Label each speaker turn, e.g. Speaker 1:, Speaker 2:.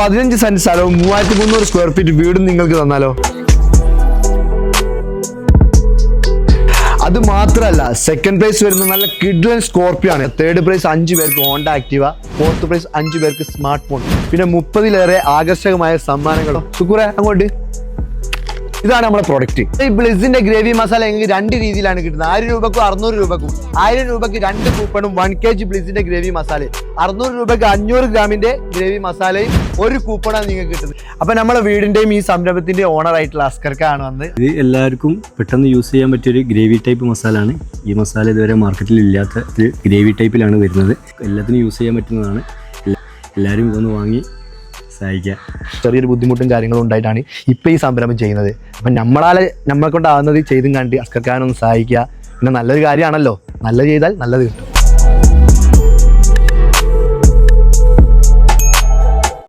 Speaker 1: പതിനഞ്ച് സെന്റ് സ്ഥലവും മൂവായിരത്തി മുന്നൂറ് സ്ക്വയർ ഫീറ്റ് വീടും നിങ്ങൾക്ക് തന്നാലോ? അത് മാത്രമല്ല സെക്കൻഡ് പ്രൈസ് വരുന്ന നല്ല കിഡ്ലൻ സ്കോർപ്പിയോ ആണ്. തേർഡ് പ്രൈസ് അഞ്ച് പേർക്ക് ഹോണ്ട ആക്റ്റീവ ഫോർത്ത് പ്രൈസ് അഞ്ച് പേർക്ക് സ്മാർട്ട് ഫോൺ പിന്നെ മുപ്പതിലേറെ ആകർഷകമായ സമ്മാനങ്ങളോ. സുക്കുറെ അങ്ങോട്ട്. ഇതാണ് നമ്മുടെ പ്രൊഡക്റ്റ് ഈ ബ്ലിസിന്റെ ഗ്രേവി മസാല നിങ്ങൾക്ക് രണ്ട് രീതിയിലാണ് കിട്ടുന്നത്. ആയിരം രൂപക്കും അറുന്നൂറ് രൂപക്കും. ആയിരം രൂപയ്ക്ക് രണ്ട് കൂപ്പണും വൺ കെ ജി ബ്ലിസിന്റെ ഗ്രേവി മസാല അറുന്നൂറ് രൂപക്ക് അഞ്ഞൂറ് ഗ്രാമിന്റെ ഗ്രേവി മസാലയും ഒരു കൂപ്പണാണ് നിങ്ങൾക്ക് കിട്ടുന്നത്. അപ്പൊ നമ്മുടെ വീടിന്റെയും ഈ സംരംഭത്തിന്റെ ഓണർ ആയിട്ടുള്ള അസ്കർക്കാണ് വന്ന്
Speaker 2: ഇത് എല്ലാവർക്കും പെട്ടെന്ന് യൂസ് ചെയ്യാൻ പറ്റിയൊരു ഗ്രേവി ടൈപ്പ് മസാലയാണ് ഈ മസാല ഇതുവരെ മാർക്കറ്റിൽ ഇല്ലാത്ത ഒരു ഗ്രേവി ടൈപ്പിലാണ് വരുന്നത്. എല്ലാത്തിനും യൂസ് ചെയ്യാൻ പറ്റുന്നതാണ്. എല്ലാവരും ഇതൊന്ന് വാങ്ങി സഹായിക്കുക.
Speaker 1: ചെറിയൊരു ബുദ്ധിമുട്ടും കാര്യങ്ങളും ഉണ്ടായിട്ടാണ് ഇപ്പൊ ഈ സംരംഭം ചെയ്യുന്നത്. അപ്പം നമ്മളാലെ നമ്മളെ കൊണ്ടാവുന്നത് ചെയ്തും കണ്ട് അസ്കർക്കാനൊന്ന് സഹായിക്കുക. പിന്നെ നല്ലൊരു കാര്യമാണല്ലോ. നല്ലത് ചെയ്താൽ നല്ലത് കിട്ടും.